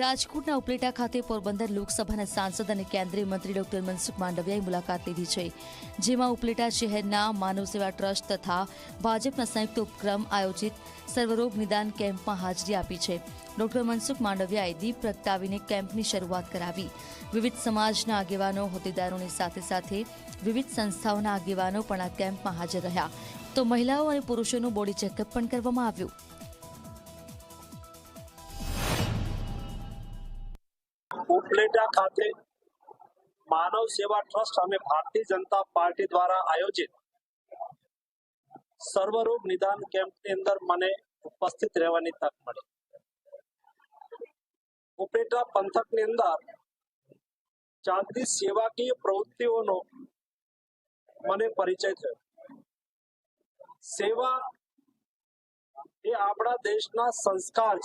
રાજકોટના ઉપલેટા ખાતે પોરબંદર લોકસભાના સાંસદ અને કેન્દ્રીય મંત્રી ડોક્ટર મનસુખ માંડવિયાએ મુલાકાત લીધી છે, જેમાં ઉપલેટા શહેરના માનવ સેવા ટ્રસ્ટ તથા ભાજપના સંયુક્ત ઉપક્રમ આયોજિત સર્વરોગ નિદાન કેમ્પમાં હાજરી આપી છે. ડોક્ટર મનસુખ માંડવિયાએ દીપ પ્રગટાવીને કેમ્પની શરૂઆત કરાવી. વિવિધ સમાજના આગેવાનો, હોદ્દેદારોની સાથે સાથે વિવિધ સંસ્થાઓના આગેવાનો પણ આ કેમ્પમાં હાજર રહ્યા. તો મહિલાઓ અને પુરુષોનું બોડી ચેકઅપ પણ કરવામાં આવ્યું. ઉપલેટા ખાતે માનવ સેવા ટ્રસ્ટ અને ભારતીય જનતા પાર્ટી દ્વારા આયોજિત સર્વરોગ નિદાન કેમ્પની અંદર મને ઉપસ્થિત રહેવાની તક મળી. ઉપલેટા પંથકની અંદર ચાલતી સેવાકીય પ્રવૃત્તિઓનો મને પરિચય થયો. સેવા એ આપણા દેશના સંસ્કાર